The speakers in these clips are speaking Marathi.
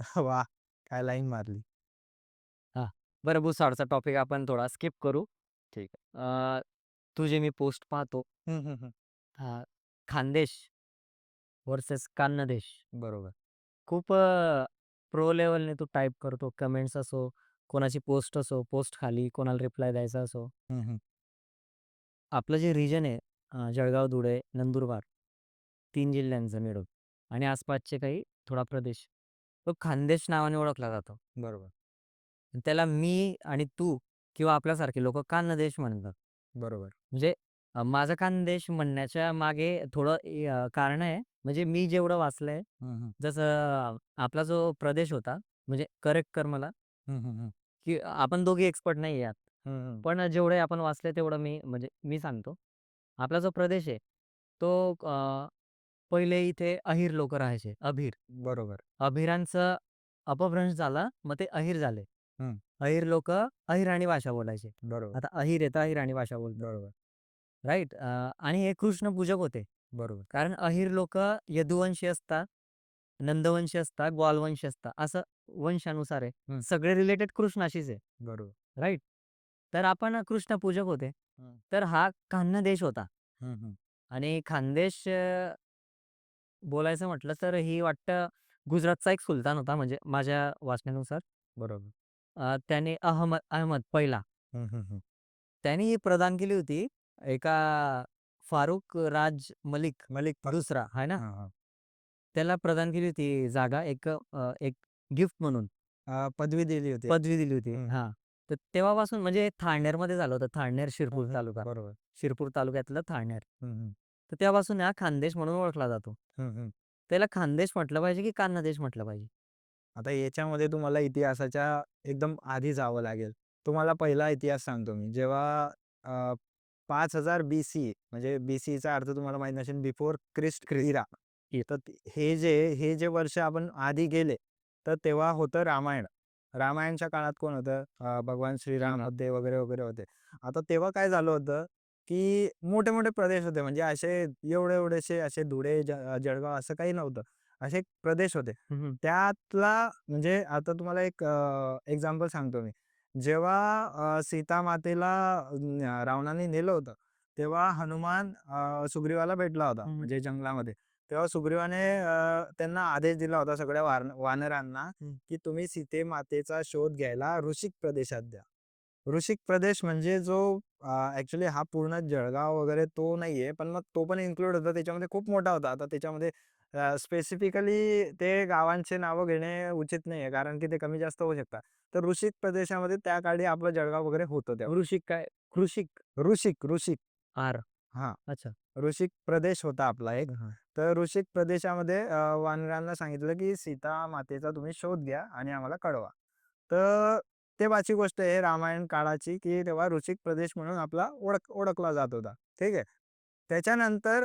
वाह! काय लाईन मारली. हां. बरं भुसावळचा टॉपिक आपण थोडा स्किप करू. ठीक आहे. तुझे मी पोस्ट पाहतो. हं, खानदेश व्हर्सेस कान्नदेश. बरोबर. खूप प्रो लेव्हलने तू टाइप करतो. कमेंट्स असो, कोणाची पोस्ट असो, पोस्ट खाली कोणाला रिप्लाय द्यायचा असो. आपलं जे रिजन आहे अ, जळगाव, धुळे, नंदुरबार 3 जिल्ह्यांचा मिळून आणि आसपासचे काही थोडा प्रदेश, तो खानदेश नावाने ओळखला जातो. बरोबर, त्याला मी आणि तू किंवा आपल्यासारखे लोकं कान्नदेश म्हणतात. बरोबर. म्हणजे अ, माझं खानदेश म्हणण्याच्या मागे थोडं ए अ, कारण आहे. म्हणजे मी जेवढं वाचलंय. जसं अ, आपला जो प्रदेश होता, म्हणजे करेक्ट कर मला, हं. की आपण दोघी एक्सपर्ट नाही यात. हं. पण जेवढे आपण वाचले तेवढं मी म्हणजे मी सांगतो. आपला जो प्रदेश आहे, तो पहिले इथे अहीर लोकं राहायचे. अभीर. बरोबर. अभिरांचं अपभ्रंश झाला, मग ते अहीर झाले. अहीर लोकं अहिराणी भाषा बोलायचे. बरोबर, आता अहीर तर अहिराणी भाषा बोलतात. बरोबर, राइट? आणि हे कृष्णपूजक होते. बरोबर. कारण अहीर लोकं यदुवंशी असतात, नंदवंशी असतात, ग्वालवंशी असतात. असं वंशानुसार आहे. सगळे रिलेटेड कृष्णाशीच आहे. बरोबर. राइट? तर आपण कृष्णपूजक होते. हं. तर हा खान्देश होता. आणि खानदेश अ, बोलायचं म्हटलं तर ही वाटतं गुजरातचा एक सुलतान होता म्हणजे माझ्या वाचण्यानुसार. बरोबर. अ, त्याने अहमद अहमद पहिला. त्याने ही प्रदान केली होती एका फारुख राज मलिक मलिक दुसरा आहे ना? हां, हां. त्याला प्रदान केली होती जागा एक अ, एक गिफ्ट म्हणून अ, पदवी दिली होती. पदवी दिली होती. हं. हां. तर तेव्हापासून म्हणजे थाळनेरमध्ये झालं होतं. थाळनेर, शिरपूर. तालुका. बरोबर. शिरपूर तालुक्यातलं थाळनेर. तर तेव्हापासून हा खानदेश म्हणून ओळखला जातो. त्याला खानदेश म्हटलं पाहिजे की कान्हादेश म्हटलं पाहिजे? आता याच्यामध्ये तुम्हाला इतिहासाच्या एकदम आधी जावं लागेल. तुम्हाला पहिला इतिहास सांगतो मी. जेव्हा अ, 5000 बी-सी म्हणजे बी-सीचा अर्थ तुम्हाला माहीत नसेल बिफोर क्रिस्ट इरा. तर ते- हे जे हे जे वर्ष आपण आधी गेले, तर तेव्हा होतं रामायण. रामायणच्या काळात कोण होतं? अ, भगवान श्रीराम होते वगैरे, वगैरे होते. आता तेव्हा काय झालं होतं, की मोठे-मोठे प्रदेश होते. म्हणजे असे एवढे-एवढेसे असे धुळे, ज जळगाव असं काही नव्हतं. असे प्रदेश होते. त्यातला म्हणजे आता तुम्हाला एक एक्झाम्पल सांगतो मी. जेव्हा अ, सीता मातेला अ, रावणाने नेलं होतं, तेव्हा हनुमान अ, सुग्रीवाला भेटला होता. म्हणजे जंगलामध्ये. तेव्हा सुग्रीवाने अ, त्यांना आदेश दिला होता सगळ्या वार वानरांना. की तुम्ही सीते मातेचा शोध घ्यायला ऋषिक प्रदेशात द्या. ऋषिक प्रदेश म्हणजे जो अ, हा पूर्ण जळगाव वगैरे तो नाहीये, पण मग तो पण इन्क्लूड होता. त्याच्यामध्ये खूप मोठा होता. आता त्याच्यामध्ये स्पेसिफिकली ते गावांचे नावं घेणे उचित नाहीये, कारण की ते कमी जास्त होऊ शकतात. तर ऋषिक प्रदेशामध्ये त्या काळी आपलं जळगाव वगैरे होतं तेव्हा. ऋषिक काय? कृषिक? ऋषिक, ऋषिक. आर. हां, अच्छा. ऋषिक प्रदेश होता आपला एक. तर ऋषिक प्रदेशामध्ये वानरांना सांगितलं, की सीता मातेचा तुम्ही शोध घ्या आणि आम्हाला कळवा. तर तेव्हाची गोष्ट आहे रामायण काळाची, की तेव्हा ऋषिक प्रदेश म्हणून आपला ओळख ओळखला जात होता. ठीक आहे. त्याच्यानंतर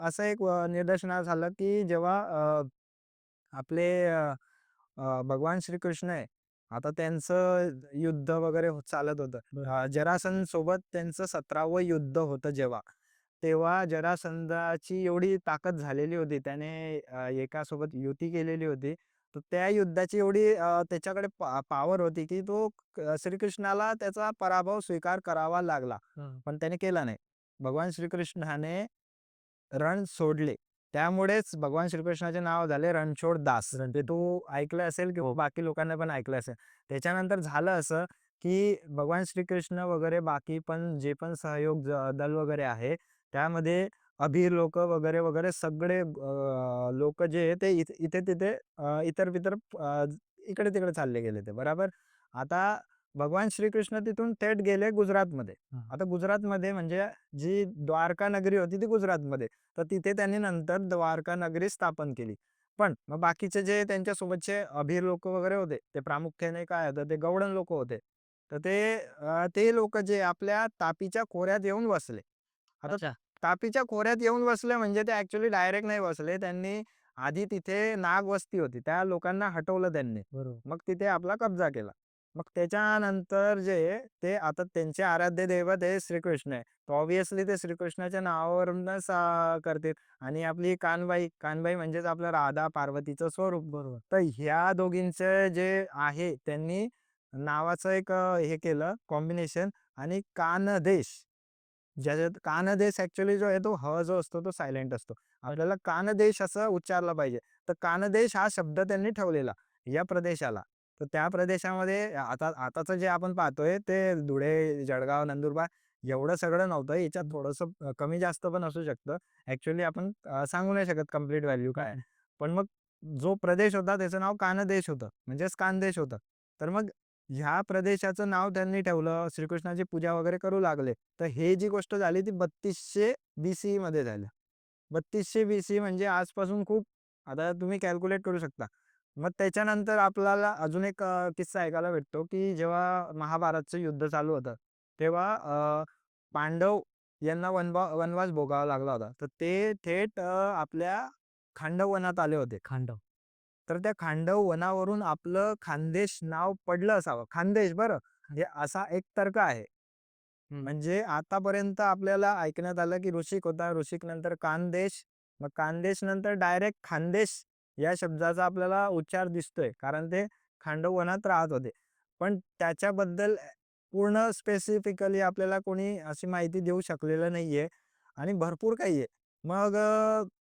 असं एक अ, निदर्शनास आलं, की जेव्हा आपले भगवान श्रीकृष्ण आहे. आता त्यांचं युद्ध वगैरे हो चालत होतं. जरासंध सोबत त्यांचं 17वं युद्ध होतं जेव्हा, तेव्हा जरासंधाची एवढी ताकद झालेली होती. त्याने अ, एकासोबत युती केलेली होती. तर त्या युद्धाची एवढी त्याच्याकडे पॉवर होती, की तो क श्रीकृष्णाला त्याचा पराभव स्वीकार करावा लागला. हां. पण त्याने केला नाही. भगवान श्रीकृष्णाने रण सोडले. त्यामुळेच भगवान श्रीकृष्णाचे नाव झाले रणछोड दास. ते. तू ऐकलं असेल किंवा बाकी लोकांना पण ऐकलं असेल. त्याच्यानंतर झालं असं, की भगवान श्रीकृष्ण वगैरे बाकी पण जे पण सहयोग दल वगैरे आहे, त्यामध्ये अभीर लोकं वगैरे, वगैरे सगळे लोकं जे आहे ते इथे इथे-तिथे अ, इतर-बितर अ, इकडे-तिकडे चालले गेले ते. बरोबर. आता भगवान श्रीकृष्ण तिथून थेट गेले गुजरातमध्ये. आता गुजरातमध्ये म्हणजे जी द्वारका नगरी होती ती गुजरातमध्ये. तर तिथे त्यांनी नंतर द्वारका नगरी स्थापन केली. पण मग बाकीचे जे त्यांच्यासोबतचे अभीर लोकं वगैरे होते, ते प्रामुख्याने काय होतं ते गवळण लोकं होते. तर ते ते लोकं जे आपल्या तापीच्या खोऱ्यात येऊन वसले. आता. तापीच्या खोऱ्यात येऊन बसले म्हणजे ते ॲक्चुअली डायरेक्ट नाही बसले. त्यांनी आधी तिथे नाग वस्ती होती. त्या लोकांना हटवलं त्यांनी. बरोबर. मग तिथे आपला कब्जा केला. मग त्याच्यानंतर जे ते आता त्यांचे आराध्य दैवत हे श्रीकृष्ण आहे. तर ऑब्व्हियसली ते श्रीकृष्णाच्या नावावरूनच अ, करतील आणि आपली कानबाई, कानबाई म्हणजेच आपलं राधा पार्वतीचं स्वरूप. बरोबर. तर ह्या दोघींचं जे आहे त्यांनी नावाचं एक अ, हे केलं कॉम्बिनेशन आणि कानदेश ज्याच्यात कानदेश ॲक्चुअली जो आहे तो ह जो असतो तो सायलेंट असतो. आपल्याला कानदेश असं उच्चारलं पाहिजे. तर कानदेश हा शब्द त्यांनी ठेवलेला या प्रदेशाला. तर त्या प्रदेशामध्ये आता आताचं जे आपण पाहतोय ते धुळे, जळगाव, नंदुरबार एवढं सगळं नव्हतं. याच्यात थोडंसं कमी जास्त पण असू शकतं. ॲक्चुअली आपण सांगू नाही शकत कंप्लीट व्हॅल्यू काय. पण मग जो प्रदेश होता त्याचं नाव कानदेश होतं. म्हणजेच कानदेश होतं. तर मग ह्या प्रदेशाचं नाव त्यांनी ठेवलं. श्रीकृष्णाची पूजा वगैरे करू लागले. तर हे जी गोष्ट झाली ती 3200 बी-सी-मध्ये झालं. 3200 बी-सी म्हणजे आजपासून खूप आता तुम्ही कॅल्क्युलेट करू शकता. मग त्याच्यानंतर आपल्याला अजून एक किस्सा ऐकायला भेटतो, की जेव्हा महाभारतचं युद्ध चालू होतं, तेव्हा पांडव यांना वनवा वनवास भोगावा लागला होता. तर ते थेट आपल्या खांडव वनात आले होते. खांडव. तर त्या खांडव वनावरून आपलं खानदेश नाव पडलं असावं. खानदेश बरं, हे असा एक तर्क आहे. म्हणजे आतापर्यंत आपल्याला ऐकण्यात आलं, की ऋषिक होता. ऋषिक नंतर कानदेश, मग कानदेश नंतर डायरेक्ट खानदेश या शब्दाचा आपल्याला उच्चार दिसतोय. कारण ते खांडव वनात राहत होते. पण त्याच्याबद्दल पूर्ण स्पेसिफिकली आपल्याला कोणी अशी माहिती देऊ शकलेलं नाहीये आणि भरपूर काही आहे. मग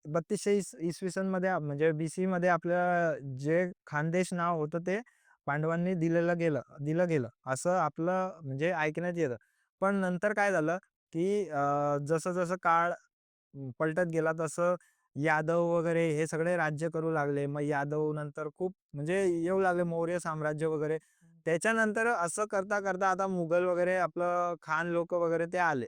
बत्तीसशे इस इसवी सन म्हणजे मध्ये म्हणजे बी-सीमध्ये आपलं जे खानदेश नाव होतं ते पांडवांनी दिलेलं गेलं दिलं गेलं असं आपलं म्हणजे ऐकण्यात येतं. पण नंतर काय झालं, की जसं-जसं काळ पलटत गेला तसं यादव वगैरे हे सगळे राज्य करू लागले. मग यादव नंतर खूप म्हणजे येऊ लागले मौर्य साम्राज्य वगैरे. त्याच्यानंतर असं करता-करता आता मुघल वगैरे आपलं खान लोक वगैरे ते आले.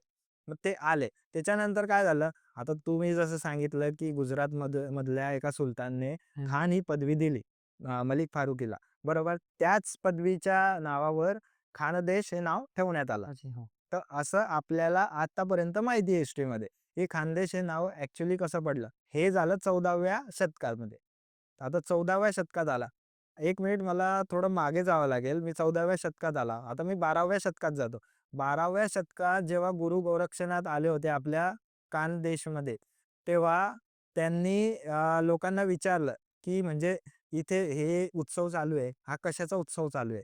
मग ते आले. त्याच्यानंतर काय झालं, आता तुम्ही जसं सांगितलं, की गुजरातमध मधल्या एका सुलतानने. खान ही पदवी दिली अ, मलिक फारुकीला. बरोबर. त्याच पदवीच्या नावावर खानदेश हे नाव ठेवण्यात आलं. अच्छा. हो. तर असं आपल्याला आतापर्यंत माहिती आहे हिस्ट्रीमध्ये, की खानदेश हे नाव ॲक्चुअली कसं पडलं. हे झालं 14व्या शतकामध्ये. आता 14व्या शतकात आला. 1 मिनिट मला थोडं मागे जावं लागेल. मी 14व्या शतकात आला. आता मी 12व्या शतकात जातो. 12व्या शतकात जेव्हा गुरु गोरक्षनाथ आले होते आपल्या खानदेशमध्ये, तेव्हा त्यांनी लोकांना विचारलं, की म्हणजे इथे हे उत्सव चालू आहे, हा कशाचा उत्सव चालू आहे?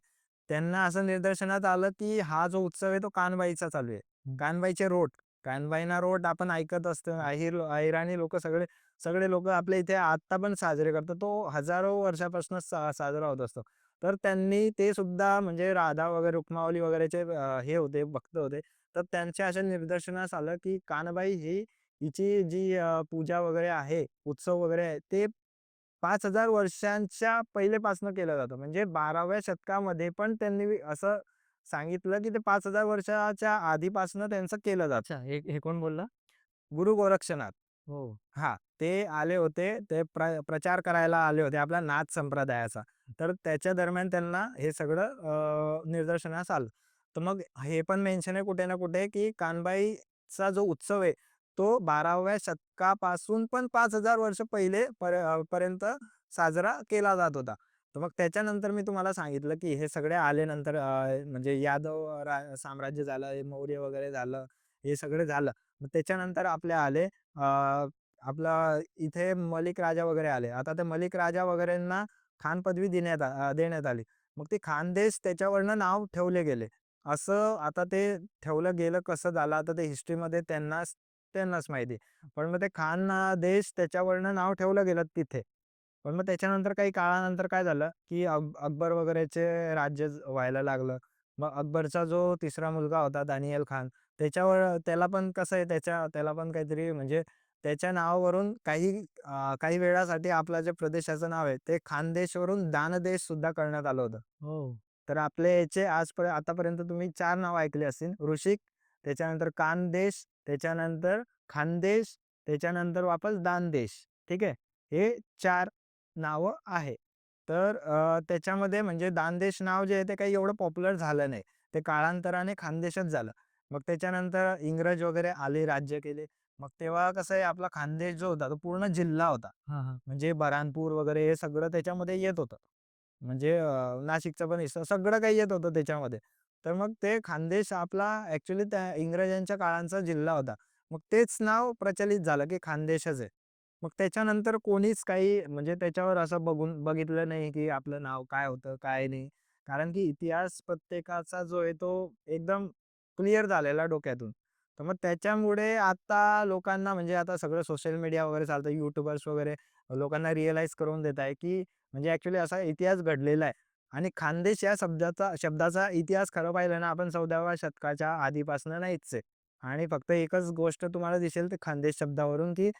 त्यांना असं निदर्शनात आलं, की हा जो उत्सव आहे तो कानबाईचा चालू आहे. कानबाईचे रोट. कानबाईना रोट आपण ऐकत असतो. अहिर अहिराणी लोकं सगळे सगळे लोकं आपल्या इथे आता पण साजरे करतात. तो हजारो वर्षापासून साजरा होत असतो. तर त्यांनी ते सुद्धा म्हणजे राधा वगैरे रुक्मावली वगैरेचे हे होते, भक्त होते. तर त्यांच्या अशा निदर्शनास आलं, की कानबाई ही हिची जी पूजा वगैरे आहे, उत्सव वगैरे आहे, ते 5000 वर्षांच्या पहिलेपासून केलं जातं. म्हणजे 12व्या शतकामध्ये पण त्यांनी असं सांगितलं, की ते 5000 वर्षाच्या आधीपासून त्यांचं केलं जातं. हे हे कोण बोलला? गुरु गोरक्षनाथ. हो. हां, ते आले होते. ते प्र प्रचार करायला आले होते आपल्या नाथ संप्रदायाचा. तर त्याच्या दरम्यान त्यांना हे सगळं निदर्शनास आलं. तर मग हे पण मेन्शन आहे कुठे ना कुठे, की कानबाईचा जो उत्सव आहे, तो 12व्या शतकापासून पण पाच हजार वर्ष पहिले पर पर्यंत साजरा केला जात होता. तर मग त्याच्यानंतर मी तुम्हाला सांगितलं, की हे सगळे आले नंतर म्हणजे यादव रा साम्राज्य झालं, मौर्य वगैरे झालं, हे सगळं झालं. मग त्याच्यानंतर आपले आले आपलं आपला इथे मलिक राजा वगैरे आले. आता ते मलिक राजा वगैरेंना खान पदवी देण्यात आ देण्यात आली. मग ते खानदेश त्याच्यावरनं नाव ठेवले गेले. असं आता ते ठेवलं गेलं कसं झालं आता ते हिस्ट्रीमध्ये त्यांनाच त्यांनाच माहिती. पण मग ते खान देश त्याच्यावरनं नाव ठेवलं गेलं तिथे. पण मग त्याच्यानंतर काही काळानंतर काय झालं, की अक अकबर वगैरेचे राज्य व्हायला लागलं. मग अकबरचा जो तिसरा मुलगा होता दानियल खान त्याच्यावर त्याला पण कसं आहे त्याच्या त्याला पण काहीतरी म्हणजे त्याच्या नावावरून काही काही वेळासाठी आपलं जे प्रदेशाचं नाव आहे ते खानदेशवरून दानदेश सुद्धा करण्यात आलं होतं. हो. तर आपले याचे आजपर्यंत आतापर्यंत तुम्ही 4 नाव ऐकले असतील. ऋषिक, त्याच्यानंतर कानदेश, त्याच्यानंतर खानदेश, त्याच्यानंतर वापस दानदेश. ठीक आहे. हे 4 नावं आहे. तर त्याच्यामध्ये म्हणजे दानदेश नाव जे आहे ते काही एवढं पॉप्युलर झालं नाही. ते काळांतराने खानदेशच झालं. मग त्याच्यानंतर इंग्रज वगैरे आले, राज्य केले. मग तेव्हा कसं आहे आपला खानदेश जो होता तो पूर्ण जिल्हा होता. म्हणजे बऱ्हाणपूर वगैरे हे सगळं त्याच्यामध्ये येत होतं. म्हणजे नाशिकचा पण हिस्सा सगळं काही येत होतं त्याच्यामध्ये. तर मग ते खानदेश आपला ॲक्चुअली त्या इंग्रजांच्या काळांचा जिल्हा होता. मग तेच नाव प्रचलित झालं, की खानदेशच आहे. मग त्याच्यानंतर कोणीच काही म्हणजे त्याच्यावर असं बघून बघितलं नाही, की आपलं नाव काय होतं, काय नाही. कारण की इतिहास प्रत्येकाचा जो आहे तो एकदम क्लिअर झालेला डोक्यातून. तर मग त्याच्यामुळे आता लोकांना म्हणजे आता सगळं सोशल मीडिया वगैरे चालतं, यूट्यूबर्स वगैरे लोकांना रिअलाईज करून देत आहे, की म्हणजे ॲक्चुअली असा इतिहास घडलेला आहे. आणि खानदेश या शब्दाचा शब्दाचा इतिहास खरं पाहिलं ना आपण 14व्या शतकाच्या आधीपासून नाहीच आहे. आणि फक्त एकच गोष्ट तुम्हाला दिसेल ते खानदेश शब्दावरून, की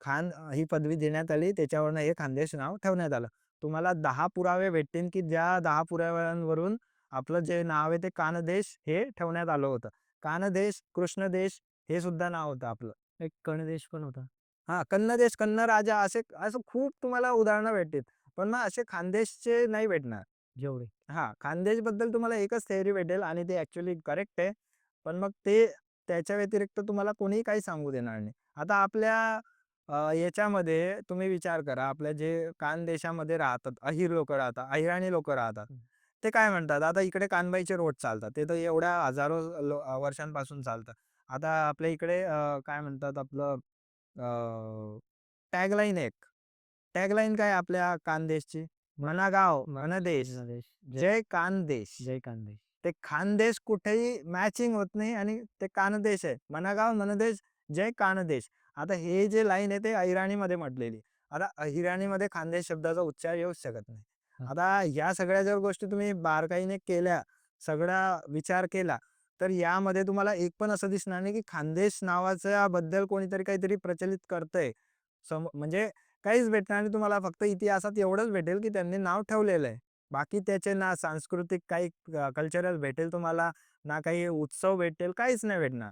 खान ही पदवी देण्यात आली त्याच्यावरनं हे खानदेश नाव ठेवण्यात आलं. तुम्हाला 10 पुरावे भेटतील, की ज्या 10 पुराव्यांवरून आपलं जे नाव आहे ते कानदेश हे ठेवण्यात आलं होतं. कानदेश, कृष्णदेश हे सुद्धा नाव होतं आपलं. एक कणदेश पण होता. हां, कन्नदेश, कन्नराजा असे असं खूप तुम्हाला उदाहरणं भेटतील. पण मग असे खानदेशचे नाही भेटणार. जेवढे. हां, खानदेशबद्दल तुम्हाला एकच थिअरी भेटेल आणि ते ॲक्चुअली करेक्ट आहे. पण मग ते त्याच्या व्यतिरिक्त तुम्हाला कोणीही काही सांगू देणार नाही. आता आपल्या याच्यामध्ये तुम्ही विचार करा, आपल्या जे कानदेशामध्ये राहतात, अहिर लोकं राहतात, अहिराणी लोकं राहतात. ते काय म्हणतात, आता इकडे कानबाईचे रोड चालतात. ते तर एवढ्या हजारो वर्षांपासून चालतात. आता आपल्या इकडे काय म्हणतात आपलं टॅगलाईन एक. टॅगलाईन काय आपल्या कानदेशची? "मनागाव, मनदेश, कणदेश. जय जय कानदेश." जय कानदेश. ते खानदेश कुठेही मॅचिंग होत नाही आणि ते कानदेश आहे. "मनागाव, मनदेश, जय कानदेश." आता हे जे लाईन आहे ते अहिराणीमध्ये म्हटलेली. आता अहिराणीमध्ये खानदेश शब्दाचा उच्चार येऊच शकत नाही. आता ह्या सगळ्या जर गोष्टी तुम्ही बारकाईने केल्या, सगळा विचार केला, तर यामध्ये तुम्हाला एक पण असं दिसणार नाही, की खानदेश नावाच्या बद्दल कोणीतरी काहीतरी प्रचलित करतंय. सम म्हणजे काहीच भेटणार नाही तुम्हाला फक्त इतिहासात एवढंच भेटेल, की त्यांनी नाव ठेवलेलं आहे. बाकी त्याचे ना सांस्कृतिक काही कल्चरल भेटेल तुम्हाला, ना काही उत्सव भेटेल, काहीच नाही भेटणार.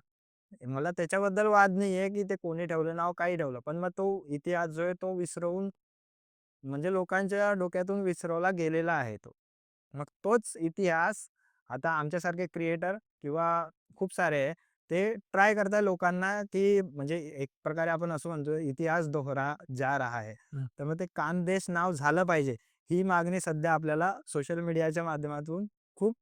मला त्याच्याबद्दल वाद नाही आहे की ते कोणी ठेवलं नाव, काही ठेवलं. पण मग तो इतिहास जो आहे तो विसरवून म्हणजे लोकांच्या डोक्यातून विसरवला गेलेला आहे तो. मग तोच इतिहास आता आमच्यासारखे क्रिएटर किंवा खूप सारे आहे, ते ट्राय करताय लोकांना, की म्हणजे एक प्रकारे आपण असं म्हणतो इतिहास दोहरा जा रहा है. हं. तर मग ते कानदेश नाव झालं पाहिजे. ही मागणी सध्या आपल्याला सोशल मीडियाच्या माध्यमातून खूप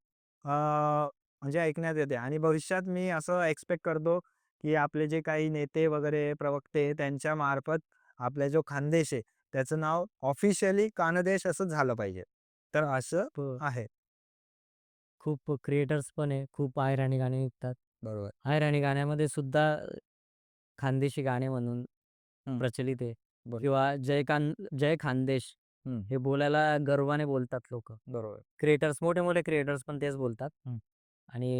म्हणजे ऐकण्यात येते आणि भविष्यात मी असं एक्स्पेक्ट करतो, की आपले जे काही नेते वगैरे प्रवक्ते त्यांच्या मार्फत आपला जो खानदेश आहे, त्याचं नाव ऑफिशियली कानदेश असं झालं पाहिजे. तर असं आहे. खूप क्रिएटर्स पण आहे. खूप अहिराणी गाणी निघतात. बरोबर. अहिराणी गाण्यामध्ये सुद्धा खानदेशी गाणे म्हणून हं. प्रचलित आहे. किंवा जय कान जय खानदेश हं. हे बोलायला गर्वाने बोलतात लोकं. बरोबर. क्रिएटर्स मोठे-मोठे क्रिएटर्स पण तेच बोलतात. हं. आणि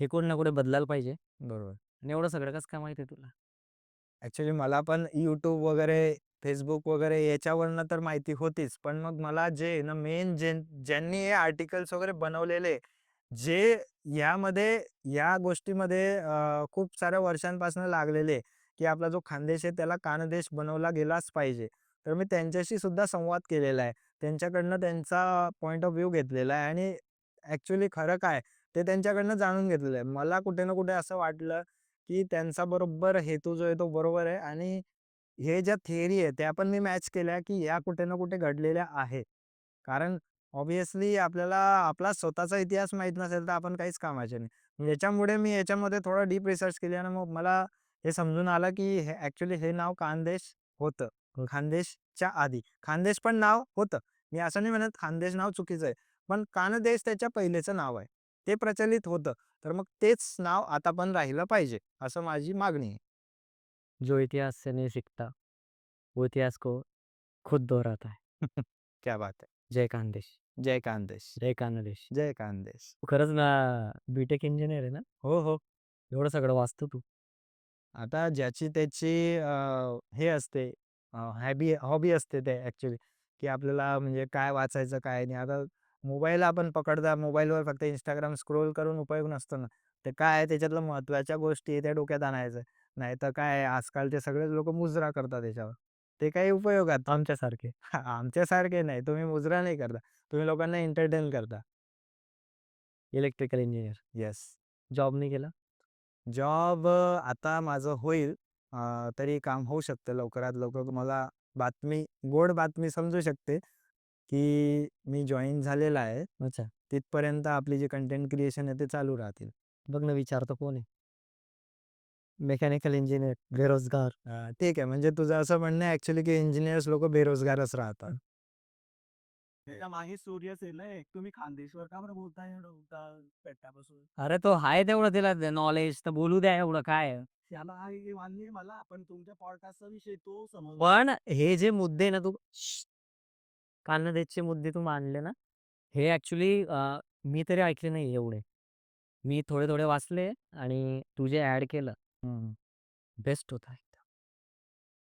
हे कुठे ना कुठे बदलायला पाहिजे. बरोबर. आणि एवढं सगळं कसं काय माहिती आहे तुला? ॲक्चुअली मला पण YouTube वगैरे, Facebook वगैरे याच्यावरनं तर माहिती होतीच. पण मग मला जे आहे ना मेन ज्यां ज्यांनी हे आर्टिकल्स वगैरे बनवलेले, जे यामध्ये या गोष्टीमध्ये खूप साऱ्या वर्षांपासून लागलेले, की आपला जो खानदेश आहे त्याला कानदेश बनवला गेलाच पाहिजे. तर मी त्यांच्याशी सुद्धा संवाद केलेला आहे. त्यांच्याकडनं त्यांचा पॉईंट ऑफ व्ह्यू घेतलेला आहे आणि ॲक्चुअली खरं काय ते त्यांच्याकडनं जाणून घेतलेलं आहे. मला कुठे ना कुठे असं वाटलं, की त्यांचा बरोबर हेतू जो आहे तो बरोबर आहे आणि हे ज्या थिअरी आहे त्या पण मी मॅच केल्या, की या कुठे ना कुठे घडलेल्या आहेत. कारण ऑब्व्हियसली आपल्याला आपला स्वतःचा इतिहास माहीत नसेल तर आपण काहीच कामाचे नाही. याच्यामुळे मी याच्यामध्ये थोडं डीप रिसर्च केली आणि मग मला हे समजून आलं, की हे ॲक्चुअली हे नाव खानदेश होतं. खानदेशच्या आधी. खानदेश पण नाव होतं. मी असं नाही म्हणत खानदेश नाव चुकीचं आहे. पण कानदेश त्याच्या पहिलेचं नाव आहे. ते प्रचलित होतं. तर मग तेच नाव आता पण राहिलं पाहिजे, असं माझी मागणी आहे. जो इतिहास से नहीं सीखता, वो इतिहास को खुद दोहराता है. क्या बात है! जय खानदेश. जय कानदेश. जय कानदेश. जय कानदेश. तू खरंच ना बी-टेक इंजिनिअर आहे ना? हो, हो. एवढं सगळं वाचतो तू. आता ज्याची त्याची अ, हे असते हॅबी हॉबी असते ते ॲक्चुअली, की आपल्याला म्हणजे काय वाचायचं काय नाही. आता मोबाईल आपण पकडता मोबाईलवर फक्त Instagram स्क्रोल करून उपयोग नसतो ना. ते काय आहे त्याच्यातल्या महत्त्वाच्या गोष्टी आहे त्या डोक्यात आणायचं. नाहीतर काय आहे आजकालचे सगळेच लोकं मुजरा करतात त्याच्यावर. ते काही उपयोगात आमच्यासारखे. आमच्यासारखे नाही. तुम्ही मुजरा नाही करता. तुम्ही लोकांना एंटरटेन करता. Electrical engineer. येस. जॉब नाही केला? जॉब आता माझं होईल. तरी काम होऊ शकतं लवकरात लवकर. मला बातमी गोड बातमी समजू शकते. की मी जॉइन झालेला आहे. अच्छा. तिथपर्यंत आपली जी कंटेंट क्रिएशन आहे ते चालू राहतील. बघ ना विचारतो कोण आहे? मेकॅनिकल इंजिनिअर, बेरोजगार. हां, ठीक आहे. म्हणजे तुझं असं म्हणणं आहे ॲक्चुअली की इंजिनिअर्स लोकं बेरोजगारच राहतात. त्याच्यामागे सूर्यसेन आहे. तुम्ही खानदेशवर का बरं बोलताय एवढं उलटा पेट्टापासून? अरे तो आहे तेवढं त्याला नॉलेज तर बोलू द्या एवढं काय आहे. त्याला आहे मान्य आहे मला, पण तुमच्या पॉडकास्टचा विषय तो. पण हे जे मुद्दे ना तू कानदेशचे मुद्दे तू मांडले ना, हे ॲक्चुअली अ, मी तरी ऐकले नाही एवढे. मी थोडे-थोडे वाचले आणि तू जे ॲड केलं हं. बेस्ट होतं एकदम.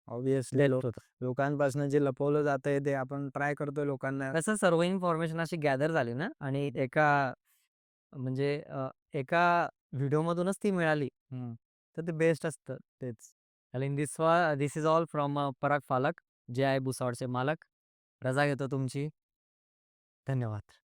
ऑब्व्हियसली बेस्ट लोक होतं. लोकांपासून जे लपवलं जातंय ते आपण ट्राय करतोय लोकांना कसं सर्व इन्फॉर्मेशन अशी गॅदर झाली ना आणि एका म्हणजे अ, एका व्हिडिओमधूनच ती मिळाली. हं. तर ते बेस्ट असतं. तेच. आणि in this way this is all from uh, Parag Phalak, जे आहे भुसावळचे मालक. रजा घेतो तुमची. धन्यवाद.